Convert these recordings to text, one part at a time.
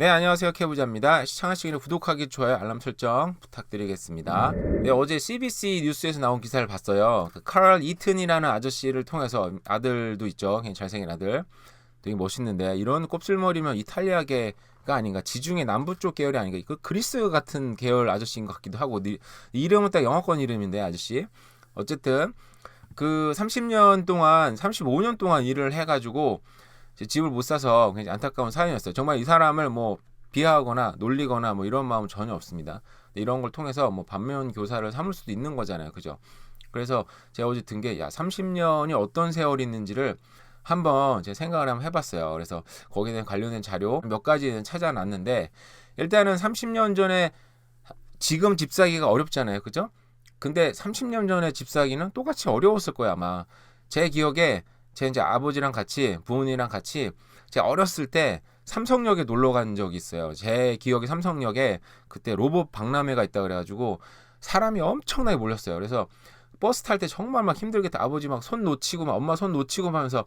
네, 안녕하세요. 케부자입니다. 시청하시기 전에 구독하기, 좋아요, 알람 설정 부탁드리겠습니다. 네, 어제 CBC 뉴스에서 나온 기사를 봤어요. 그 카럴 이튼이라는 아저씨를 통해서 아들도 있죠. 굉장히 잘생긴 아들. 되게 멋있는데 이런 곱슬머리면 이탈리아계가 아닌가 지중해 남부 쪽 계열이 아닌가 그 그리스 같은 계열 아저씨인 것 같기도 하고 이, 이름은 딱 영어권 이름인데 아저씨 어쨌든 그 30년 동안 35년 동안 일을 해가지고 집을 못 사서 굉장히 안타까운 사연이었어요. 정말 이 사람을 뭐 비하하거나 놀리거나 뭐 이런 마음 은 전혀 없습니다. 이런 걸 통해서 뭐 반면 교사를 삼을 수도 있는 거잖아요. 그죠? 그래서 제가 어제 든 게 야 30년이 어떤 세월이 있는지를 한번 제 생각을 한번 해봤어요. 그래서 거기에 대한 관련된 자료 몇 가지는 찾아놨는데 일단은 30년 전에 지금 집 사기가 어렵잖아요. 그죠? 근데 30년 전에 집 사기는 똑같이 어려웠을 거야 아마. 제 기억에 제 이제 아버지랑 같이 부모님이랑 같이 제가 어렸을 때 삼성역에 놀러 간 적이 있어요. 제 기억에 삼성역에 그때 로봇 박람회가 있다 그래가지고 사람이 엄청나게 몰렸어요. 그래서 버스 탈 때 정말 막 힘들게 아버지 막 손 놓치고 막 엄마 손 놓치고 하면서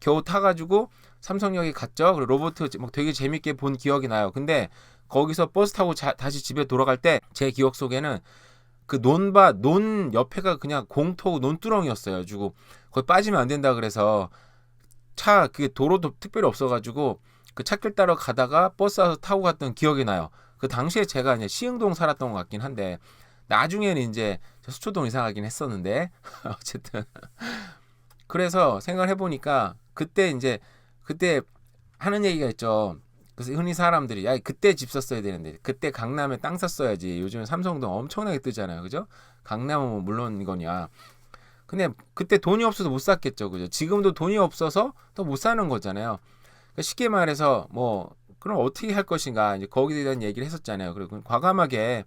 겨우 타가지고 삼성역에 갔죠. 그리고 로봇 막 되게 재밌게 본 기억이 나요. 근데 거기서 버스 타고 자, 다시 집에 돌아갈 때 제 기억 속에는 그 논밭 논 옆에가 그냥 공토 논두렁이었어요. 주고 거기 빠지면 안 된다 그래서 차 그 도로도 특별히 없어가지고 그 차길 따라 가다가 버스 와서 타고 갔던 기억이 나요. 그 당시에 제가 이제 시흥동 살았던 것 같긴 한데 나중에는 이제 수초동 이사가긴 했었는데 어쨌든 그래서 생각을 해보니까 그때 이제 그때 하는 얘기가 있죠. 그래서 흔히 사람들이 야 그때 집 샀어야 되는데 그때 강남에 땅 샀어야지. 요즘 삼성동 엄청나게 뜨잖아요, 그죠? 강남은 뭐 물론 이거냐. 근데 그때 돈이 없어서 못 샀겠죠, 그죠? 지금도 돈이 없어서 또 못 사는 거잖아요. 그러니까 쉽게 말해서 뭐 그럼 어떻게 할 것인가 이제 거기에 대한 얘기를 했었잖아요. 그리고 과감하게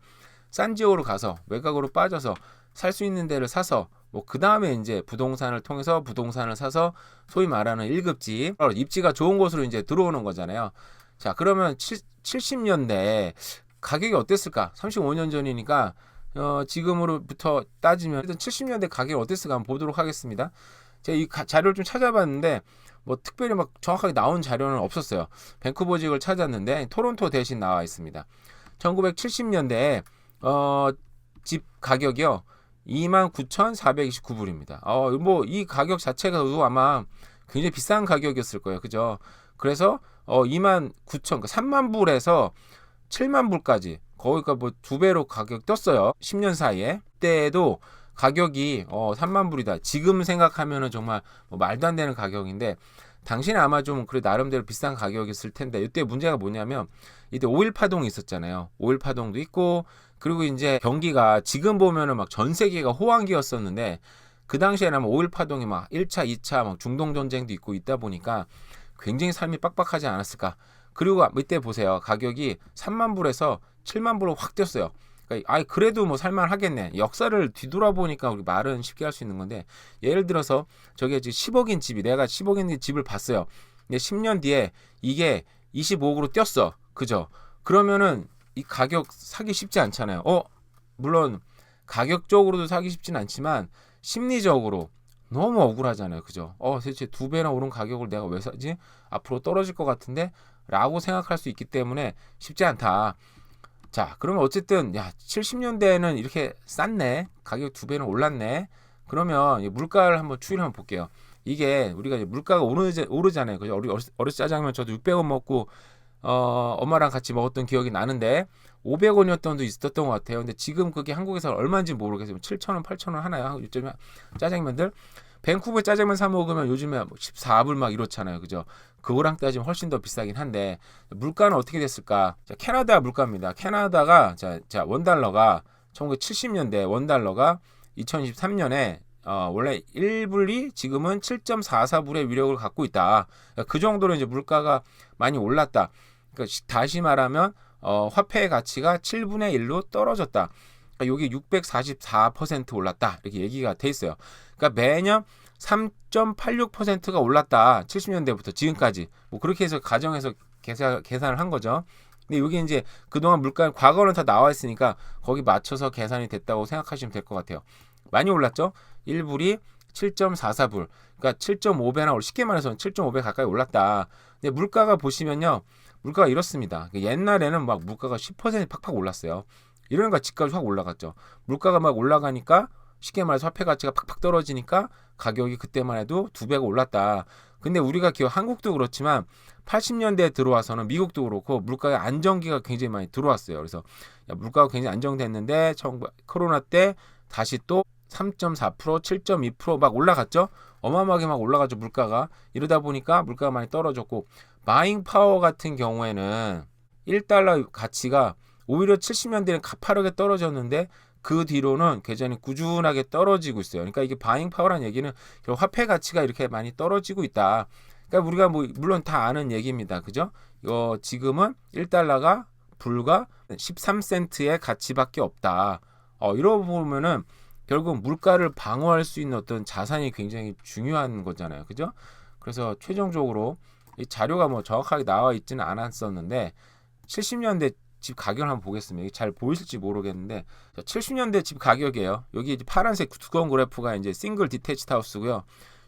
싼 지역으로 가서 외곽으로 빠져서 살 수 있는 데를 사서 뭐 그 다음에 이제 부동산을 통해서 부동산을 사서 소위 말하는 1급집 입지가 좋은 곳으로 이제 들어오는 거잖아요. 자 그러면 7, 70년대 가격이 어땠을까? 35년 전이니까 어, 지금으로부터 따지면 일단 70년대 가격이 어땠을까 한번 보도록 하겠습니다. 제가 이 가, 자료를 좀 찾아봤는데 뭐 특별히 막 정확하게 나온 자료는 없었어요. 밴쿠버직을 찾았는데 토론토 대신 나와 있습니다. 1970년대에 어, 집 가격이요. 29,429불입니다. 어, 뭐 이 가격 자체가 아마 굉장히 비싼 가격이었을 거예요. 그죠? 그래서 어 2만 9천, 3만 불에서 7만 불까지 거기가 뭐 두 배로 가격 떴어요. 10년 사이에. 그때도 가격이 어 3만 불이다. 지금 생각하면은 정말 뭐 말도 안 되는 가격인데 당신은 아마 좀 그래 나름대로 비싼 가격이었을 텐데 이때 문제가 뭐냐면 이때 오일 파동이 있었잖아요. 오일 파동도 있고 그리고 이제 경기가 지금 보면은 막 전 세계가 호황기였었는데 그 당시에는 아마 오일 파동이 막 1차, 2차 막 중동 전쟁도 있고 있다 보니까 굉장히 삶이 빡빡하지 않았을까. 그리고 이때 보세요. 가격이 3만 불에서 7만 불로 확 뛰었어요. 그러니까 아이 그래도 뭐 살만 하겠네. 역사를 뒤돌아보니까 우리 말은 쉽게 할 수 있는 건데 예를 들어서 저게 지금 10억인 집이 내가 10억인 집을 봤어요. 근데 10년 뒤에 이게 25억으로 뛰었어. 그죠? 그러면은 이 가격 사기 쉽지 않잖아요. 어 물론 가격적으로도 사기 쉽진 않지만 심리적으로 너무 억울하잖아요. 그죠? 어, 대체 두 배나 오른 가격을 내가 왜 사지? 앞으로 떨어질 것 같은데? 라고 생각할 수 있기 때문에 쉽지 않다. 자, 그러면 어쨌든, 야, 70년대에는 이렇게 쌌네. 가격 두 배는 올랐네. 그러면 물가를 한번 추이를 한번 볼게요. 이게 우리가 물가가 오르, 오르잖아요. 그죠? 어렸을 짜장면 저도 600원 먹고, 어, 엄마랑 같이 먹었던 기억이 나는데, 500원이었던 도 있었던 것 같아요. 근데 지금 그게 한국에서 얼마인지 모르겠어요. 7,000원, 8,000원 하나요? 요즘에 짜장면들. 밴쿠버 짜장면 사 먹으면 요즘에 14불 뭐막 이렇잖아요. 그죠? 그거랑 따지면 훨씬 더 비싸긴 한데 물가는 어떻게 됐을까? 자, 캐나다 물가입니다. 캐나다가 자, 자 원달러가 1970년대 원달러가 2023년에 어, 원래 1불이 지금은 7.44불의 위력을 갖고 있다. 그러니까 그 정도로 이제 물가가 많이 올랐다. 그러니까 다시 말하면 어, 화폐의 가치가 7분의 1로 떨어졌다. 그러니까 여기 644% 올랐다. 이렇게 얘기가 돼 있어요. 그러니까 매년 3.86%가 올랐다. 70년대부터 지금까지. 뭐 그렇게 해서 가정에서 계산, 계산을 한 거죠. 근데 여기 이제 그동안 물가 과거는 다 나와 있으니까 거기 맞춰서 계산이 됐다고 생각하시면 될 것 같아요. 많이 올랐죠? 1불이 7.44불. 그러니까 7.5배나 쉽게 말해서 7.5배 가까이 올랐다. 근데 물가가 보시면요. 물가가 이렇습니다. 그 옛날에는 막 물가가 10% 팍팍 올랐어요. 이러니까 집값이 확 올라갔죠. 물가가 막 올라가니까 쉽게 말해서 화폐 가치가 팍팍 떨어지니까 가격이 그때만 해도 두 배가 올랐다. 근데 우리가 기억 한국도 그렇지만 80년대에 들어와서는 미국도 그렇고 물가의 안정기가 굉장히 많이 들어왔어요. 그래서 야, 물가가 굉장히 안정됐는데 정- 코로나 때 다시 또 3.4% 7.2%막 올라갔죠. 어마어마하게 막 올라가죠 물가가 이러다 보니까 물가가 많이 떨어졌고 마잉 파워 같은 경우에는 1달러 가치가 오히려 70년대는 가파르게 떨어졌는데 그 뒤로는 계전이 꾸준하게 떨어지고 있어요. 그러니까 이게 바잉 파워라는 얘기는 화폐 가치가 이렇게 많이 떨어지고 있다. 그러니까 우리가 뭐 물론 다 아는 얘기입니다. 그죠? 이거 지금은 1달러가 불과 13센트의 가치밖에 없다. 어, 이러고 보면은 결국 물가를 방어할 수 있는 어떤 자산이 굉장히 중요한 거잖아요. 그죠? 그래서 최종적으로 이 자료가 뭐 정확하게 나와 있지는 않았었는데 70년대 집 가격을 한번 보겠습니다. 잘 보이실지 모르겠는데 70년대 집 가격이에요. 여기 이제 파란색 두꺼운 그래프가 이제 싱글 디테치드 하우스고요.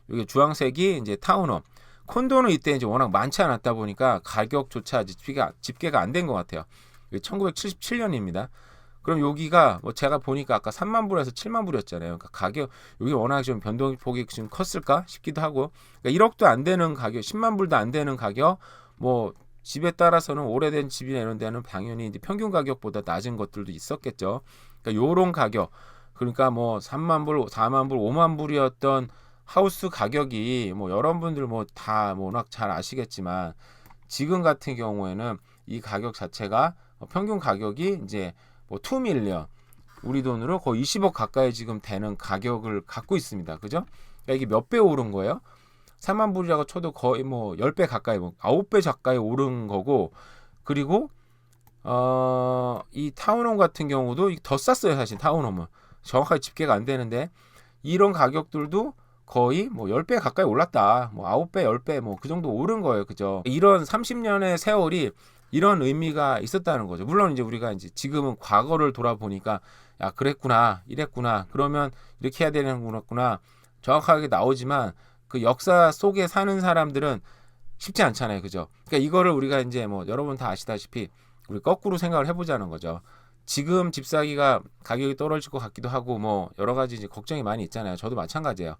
여기 주황색이 이제 타운홈. 콘도는 이때 이제 워낙 많지 않았다 보니까 가격조차 집계가 집계가 안 된 것 같아요. 1977년입니다. 그럼 여기가 뭐 제가 보니까 아까 3만 불에서 7만 불이었잖아요. 그러니까 가격 여기 워낙 좀 변동폭이 좀 컸을까 싶기도 하고 그러니까 1억도 안 되는 가격, 10만 불도 안 되는 가격 뭐 집에 따라서는 오래된 집이나 이런 데는 당연히 이제 평균 가격보다 낮은 것들도 있었겠죠. 그러니까 요런 가격 그러니까 뭐 3만 불, 4만 불, 5만 불이었던 하우스 가격이 뭐 여러분들 뭐 다 워낙 잘 아시겠지만 지금 같은 경우에는 이 가격 자체가 어, 평균 가격이 이제 뭐 2 밀리언 우리 돈으로 거의 20억 가까이 지금 되는 가격을 갖고 있습니다. 그죠? 그러니까 이게 몇 배 오른 거예요? 3만 불이라고 쳐도 거의 뭐 10배 가까이 뭐 9배 가까이 오른 거고 그리고 어, 이 타운홈 같은 경우도 더 쌌어요, 사실 타운홈은. 정확하게 집계가 안 되는데 이런 가격들도 거의 뭐 10배 가까이 올랐다. 뭐 9배, 10배 뭐 그 정도 오른 거예요. 그죠? 이런 30년의 세월이 이런 의미가 있었다는 거죠. 물론 이제 우리가 이제 지금은 과거를 돌아보니까 야, 그랬구나. 이랬구나. 그러면 이렇게 해야 되는 거구나. 정확하게 나오지만 그 역사 속에 사는 사람들은 쉽지 않잖아요. 그죠? 그러니까 이거를 우리가 이제 뭐 여러분 다 아시다시피 우리 거꾸로 생각을 해보자는 거죠. 지금 집 사기가 가격이 떨어질 것 같기도 하고 뭐 여러 가지 이제 걱정이 많이 있잖아요. 저도 마찬가지예요.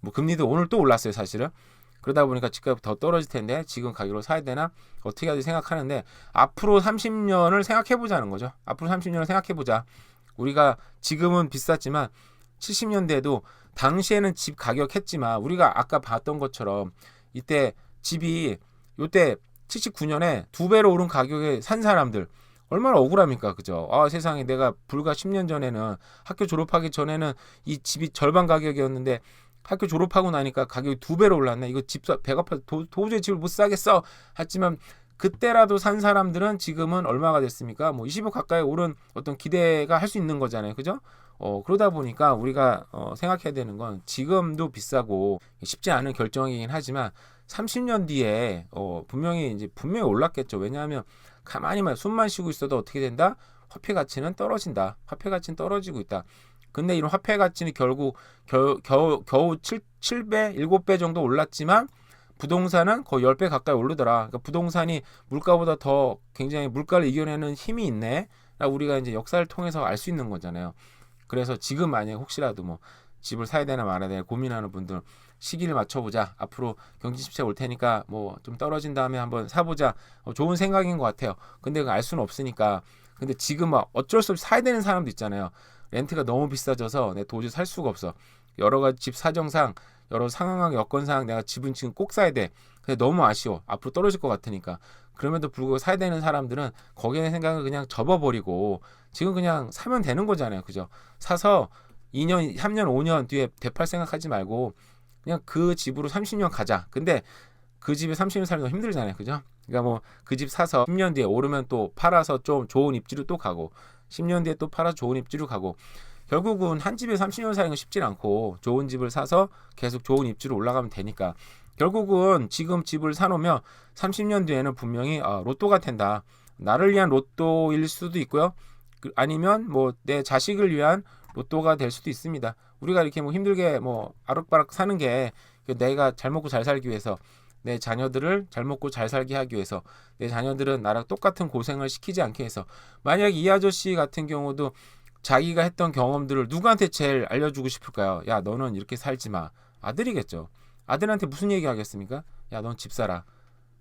뭐 금리도 오늘 또 올랐어요, 사실은. 그러다 보니까 집값이 더 떨어질 텐데 지금 가격으로 사야 되나 어떻게 해야 지 생각하는데 앞으로 30년을 생각해 보자는 거죠. 앞으로 30년을 생각해 보자. 우리가 지금은 비쌌지만 70년대에도 당시에는 집 가격 했지만 우리가 아까 봤던 것처럼 이때 집이 요때 79년에 두 배로 오른 가격에 산 사람들 얼마나 억울합니까 그죠 아 세상에 내가 불과 10년 전에는 학교 졸업하기 전에는 이 집이 절반 가격이었는데 학교 졸업하고 나니까 가격이 두 배로 올랐네 이거 집 사- 배가 아파서 도, 도저히 집을 못 사겠어 하지만 그때라도 산 사람들은 지금은 얼마가 됐습니까 뭐 20억 가까이 오른 어떤 기대가 할 수 있는 거잖아요 그죠 어, 그러다 보니까 우리가 어, 생각해야 되는 건 지금도 비싸고 쉽지 않은 결정이긴 하지만 30년 뒤에 어, 분명히 이제 분명히 올랐겠죠. 왜냐하면 가만히만 숨만 쉬고 있어도 어떻게 된다? 화폐 가치는 떨어진다. 화폐 가치는 떨어지고 있다. 근데 이런 화폐 가치는 결국 겨, 겨우, 겨우 7, 7배, 7배 정도 올랐지만 부동산은 거의 10배 가까이 오르더라. 그러니까 부동산이 물가보다 더 굉장히 물가를 이겨내는 힘이 있네. 우리가 이제 역사를 통해서 알 수 있는 거잖아요. 그래서 지금 만약에 혹시라도 뭐 집을 사야 되나 말아야 되나 고민하는 분들 시기를 맞춰보자. 앞으로 경기 침체 올 테니까 뭐 좀 떨어진 다음에 한번 사보자. 어, 좋은 생각인 것 같아요. 근데 그알 수는 없으니까. 근데 지금 막 어쩔 수 없이 사야 되는 사람도 있잖아요. 렌트가 너무 비싸져서 내 도저히 살 수가 없어. 여러 가지 집 사정상 여러 상황 여건상 내가 집은 지금 꼭 사야 돼. 근데 너무 아쉬워. 앞으로 떨어질 것 같으니까. 그럼에도 불구하고 사야 되는 사람들은 거기에 생각을 그냥 접어버리고 지금 그냥 사면 되는 거잖아요. 그죠? 사서 2년, 3년, 5년 뒤에 되팔 생각하지 말고 그냥 그 집으로 30년 가자. 근데 그 집에 30년 살기 너무 힘들잖아요. 그죠? 그러니까 뭐 그 집 사서 10년 뒤에 오르면 또 팔아서 좀 좋은 입지로 또 가고 10년 뒤에 또 팔아서 좋은 입지로 가고 결국은 한 집에 30년 사는 건 쉽진 않고 좋은 집을 사서 계속 좋은 입지로 올라가면 되니까 결국은 지금 집을 사놓으면 30년 뒤에는 분명히 아, 로또가 된다. 나를 위한 로또일 수도 있고요. 그- 아니면 뭐 내 자식을 위한 로또가 될 수도 있습니다. 우리가 이렇게 뭐 힘들게 뭐 아락바락 사는 게 내가 잘 먹고 잘 살기 위해서 내 자녀들을 잘 먹고 잘 살게 하기 위해서 내 자녀들은 나랑 똑같은 고생을 시키지 않게 해서 만약 이 아저씨 같은 경우도 자기가 했던 경험들을 누구한테 제일 알려주고 싶을까요? 야 너는 이렇게 살지 마. 아들이겠죠. 아들한테 무슨 얘기 하겠습니까? 야 넌 집 사라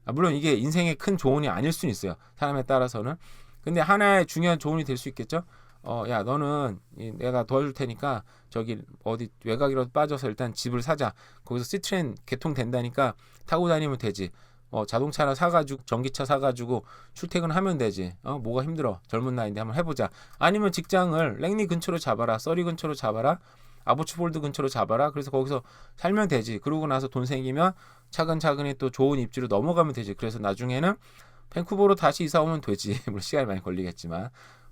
아, 물론 이게 인생의 큰 조언이 아닐 수는 있어요. 사람에 따라서는. 근데 하나의 중요한 조언이 될 수 있겠죠 어 야 너는 이, 내가 도와줄 테니까 저기 어디 외곽이라도 빠져서 일단 집을 사자. 거기서 시트렌 개통된다니까 타고 다니면 되지. 어 자동차 하나 사가지고 전기차 사가지고 출퇴근하면 되지. 어 뭐가 힘들어. 젊은 나이인데 한번 해보자. 아니면 직장을 랭리 근처로 잡아라 써리 근처로 잡아라 아보츠볼드 근처로 잡아라. 그래서 거기서 살면 되지. 그러고 나서 돈 생기면 차근차근히 또 좋은 입지로 넘어가면 되지. 그래서 나중에는 밴쿠버로 다시 이사 오면 되지. 물론 시간이 많이 걸리겠지만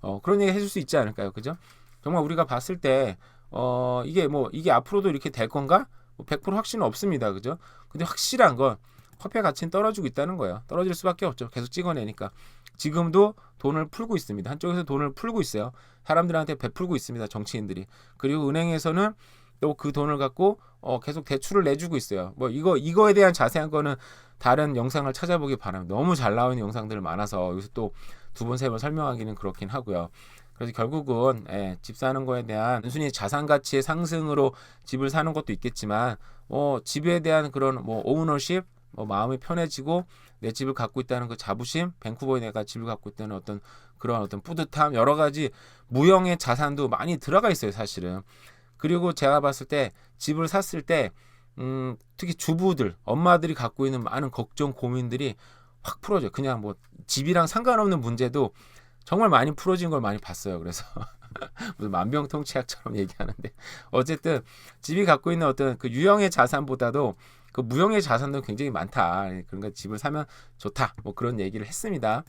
어 그런 얘기 해줄 수 있지 않을까요 그죠 정말 우리가 봤을 때 어 이게 뭐 이게 앞으로도 이렇게 될 건가 뭐 100% 확신은 없습니다 그죠 근데 확실한 건 화폐 가치는 떨어지고 있다는 거예요. 떨어질 수밖에 없죠. 계속 찍어내니까. 지금도 돈을 풀고 있습니다. 한쪽에서 돈을 풀고 있어요. 사람들한테 베풀고 있습니다. 정치인들이. 그리고 은행에서는 또 그 돈을 갖고 어, 계속 대출을 내주고 있어요. 뭐 이거 이거에 대한 자세한 거는 다른 영상을 찾아보기 바랍니다. 너무 잘 나오는 영상들 많아서 여기서 또 두 번 세 번 설명하기는 그렇긴 하고요. 그래서 결국은 예, 집 사는 거에 대한 단순히 자산 가치의 상승으로 집을 사는 것도 있겠지만 어, 집에 대한 그런 뭐 오너십 뭐 마음이 편해지고 내 집을 갖고 있다는 그 자부심, 밴쿠버에 내가 집을 갖고 있다는 어떤 그런 어떤 뿌듯함, 여러 가지 무형의 자산도 많이 들어가 있어요, 사실은. 그리고 제가 봤을 때 집을 샀을 때 음, 특히 주부들, 엄마들이 갖고 있는 많은 걱정, 고민들이 확 풀어져요. 그냥 뭐 집이랑 상관없는 문제도 정말 많이 풀어진 걸 많이 봤어요. 그래서 무슨 만병통치약처럼 얘기하는데 어쨌든 집이 갖고 있는 어떤 그 유형의 자산보다도 그 무형의 자산도 굉장히 많다. 그러니까 집을 사면 좋다. 뭐 그런 얘기를 했습니다.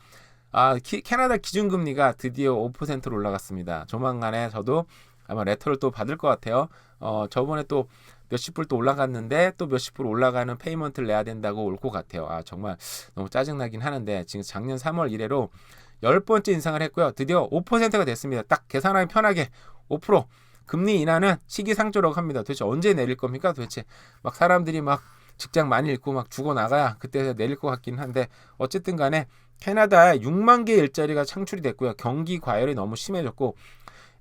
아, 키, 캐나다 기준금리가 드디어 5%로 올라갔습니다. 조만간에 저도 아마 레터를 또 받을 것 같아요. 어, 저번에 또 몇십 불 또 올라갔는데 또 몇십 불 올라가는 페이먼트를 내야 된다고 올 것 같아요. 아, 정말 너무 짜증나긴 하는데 지금 작년 3월 이래로 열 번째 인상을 했고요. 드디어 5%가 됐습니다. 딱 계산하기 편하게 5% 금리 인하는 시기상조라고 합니다. 도대체 언제 내릴 겁니까? 도대체 막 사람들이 막 직장 많이 잃고 막 죽어 나가야 그때 내릴 것 같긴 한데 어쨌든 간에 캐나다에 6만 개 일자리가 창출이 됐고요. 경기 과열이 너무 심해졌고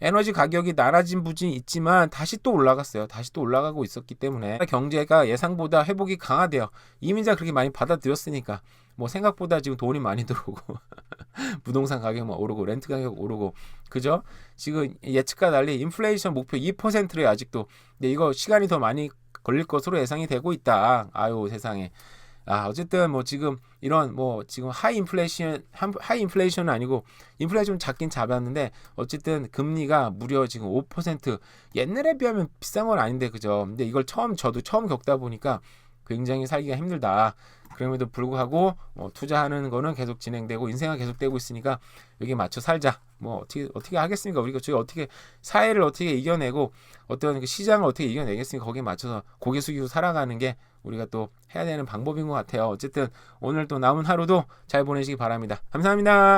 에너지 가격이 낮아진 부분이 있지만 다시 또 올라갔어요. 다시 또 올라가고 있었기 때문에 경제가 예상보다 회복이 강하대요. 이민자 그렇게 많이 받아들였으니까 뭐 생각보다 지금 돈이 많이 들어오고 부동산 가격 막 오르고 렌트 가격 오르고 그죠? 지금 예측과 달리 인플레이션 목표 2%래 아직도. 근데 이거 시간이 더 많이 걸릴 것으로 예상이 되고 있다. 아유 세상에. 아 어쨌든 뭐 지금 이런 뭐 지금 하이 인플레이션 하이 인플레이션은 아니고 인플레이션 작긴 잡았는데 어쨌든 금리가 무려 지금 5% 옛날에 비하면 비싼 건 아닌데 그죠? 근데 이걸 처음 저도 처음 겪다 보니까 굉장히 살기가 힘들다. 그럼에도 불구하고 뭐 투자하는 거는 계속 진행되고 인생은 계속되고 있으니까 여기 맞춰 살자. 뭐 어떻게 어떻게 하겠습니까? 우리가 저희 어떻게 사회를 어떻게 이겨내고 어떤 그 시장을 어떻게 이겨내겠습니까? 거기에 맞춰서 고개 숙이고 살아가는 게 우리가 또 해야 되는 방법인 것 같아요. 어쨌든 오늘 또 남은 하루도 잘 보내시기 바랍니다. 감사합니다.